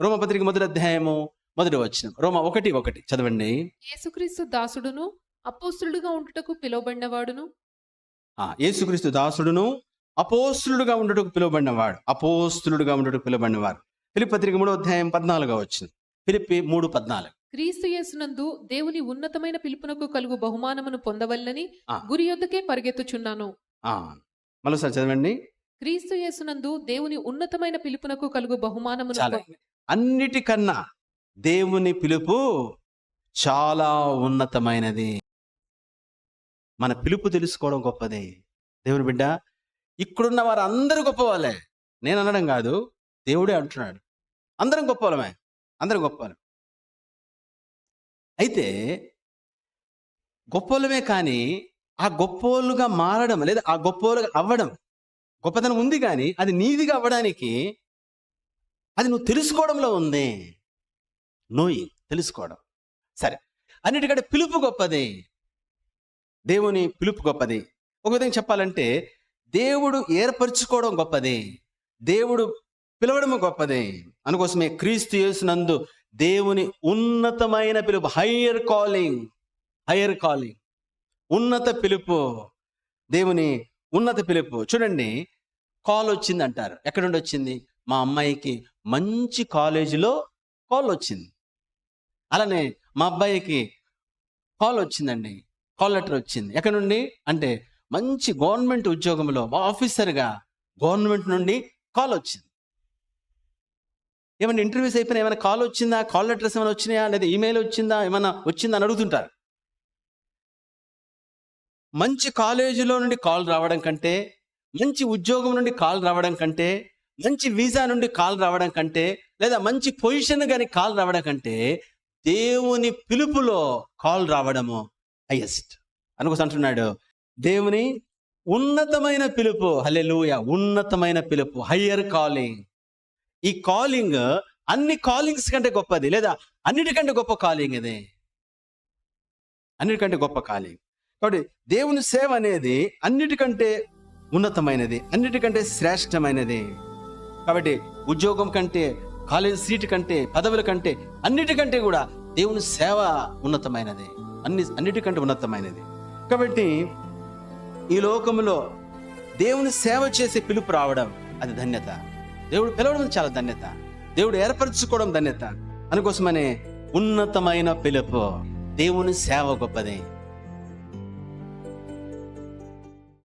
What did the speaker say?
రోమపత్రిక మొదటి అధ్యాయము మొదటి వచ్చిన రోమ ఒకటి ఒకటి. చదవండి. యేసుక్రీస్తు దాసుడును అపోస్తులుడుగా ఉండుటకు పిలువబడినవాడును. ఆ యేసుక్రీస్తు దాసుడును అపోస్తులుడుగా ఉండటకు పిలువబడినవాడు. అపోస్తులుడుగా ఉండటకు పిలువబడినవాడు. పత్రిక మూడో అధ్యాయం పద్నాలుగో వచ్చింది ఫిలిప్పి మూడు పద్నాలుగు. క్రీస్తు యేసునందు దేవుని ఉన్నతమైన పిలుపునకు కలుగు బహుమానమును పొందవల్లని. గురి యొద్దకే పరిగెత్తుచున్నాను. ఆ, మరోసారి చదవండి. క్రీస్తు యేసునందు దేవుని ఉన్నతమైన పిలుపునకు కలుగు బహుమానమును అన్నిటికన్నా దేవుని పిలుపు చాలా ఉన్నతమైనది. మన పిలుపు తెలుసుకోవడం గొప్పది. దేవుని బిడ్డ ఇక్కడున్న వారు అందరూ గొప్ప వాళ్ళే నేను అనడం కాదు దేవుడే అంటున్నాడు. అందరం గొప్ప వాళ్ళమే అందరం గొప్ప అయితే గొప్పోళ్ళమే కానీ ఆ గొప్పోళ్ళుగా మారడం లేదా ఆ గొప్పోళ్ళుగా అవ్వడం గొప్పతనం ఉంది కానీ అది నీదిగా అవ్వడానికి అది నువ్వు తెలుసుకోవడంలో ఉంది. నోయి తెలుసుకోవడం. సరే. అన్నిటికంటే పిలుపు గొప్పది. దేవుని పిలుపు గొప్పది. ఒక విధంగా చెప్పాలంటే దేవుడు ఏర్పరచుకోవడం గొప్పది. దేవుడు పిలవడం గొప్పది. అందుకోసమే క్రీస్తు చేసినందు దేవుని ఉన్నతమైన పిలుపు హయ్యర్ కాలింగ్ హయ్యర్ కాలింగ్. ఉన్నత పిలుపు. దేవుని ఉన్నత పిలుపు. చూడండి కాల్ వచ్చింది అంటారు ఎక్కడి నుండి వచ్చింది మా అమ్మాయికి మంచి కాలేజీలో కాల్ వచ్చింది. అలానే మా అబ్బాయికి కాల్ వచ్చిందండి. కాల్ లెటర్ వచ్చింది. ఎక్కడి నుండి? అంటే మంచి గవర్నమెంట్ ఉద్యోగంలో ఆఫీసర్గా గవర్నమెంట్ నుండి కాల్ వచ్చింది. ఏమైనా ఇంటర్వ్యూస్ అయిపోయినా ఏమైనా కాల్ వచ్చిందా? కాల్ లెటర్స్ ఏమైనా వచ్చినాయా? లేదా ఈమెయిల్ వచ్చిందా? ఏమైనా వచ్చిందా అని అడుగుతుంటారు. మంచి కాలేజీలో నుండి కాల్ రావడం కంటే మంచి ఉద్యోగం నుండి కాల్ రావడం కంటే మంచి వీసా నుండి కాల్ రావడం కంటే లేదా మంచి పొజిషన్ కానీ కాల్ రావడం కంటే దేవుని పిలుపులో కాల్ రావడము హైయెస్ట్. అనుకోసం అంటున్నాడు దేవుని ఉన్నతమైన పిలుపు హల్లెలూయ ఉన్నతమైన పిలుపు హయ్యర్ కాలింగ్. ఈ కాలింగ్ అన్ని కాలింగ్స్ కంటే గొప్పది లేదా అన్నిటికంటే గొప్ప కాలింగ్ ఇది. అన్నిటికంటే గొప్ప కాలింగ్. కాబట్టి దేవుని సేవ అనేది అన్నిటికంటే ఉన్నతమైనది అన్నిటికంటే శ్రేష్టమైనది. కాబట్టి ఉద్యోగం కంటే కాలేజ్ సీటు కంటే పదవుల కంటే అన్నిటికంటే కూడా దేవుని సేవ ఉన్నతమైనది. అన్ని అన్నిటికంటే ఉన్నతమైనది. కాబట్టి ఈ లోకంలో దేవుని సేవ చేసే పిలుపు రావడం అది ధన్యత. దేవుడు పిలవడం చాలా ధన్యత. దేవుడు ఏర్పరచుకోవడం ధన్యత. అందుకోసమనే ఉన్నతమైన పిలుపు. దేవుని సేవ గొప్పది.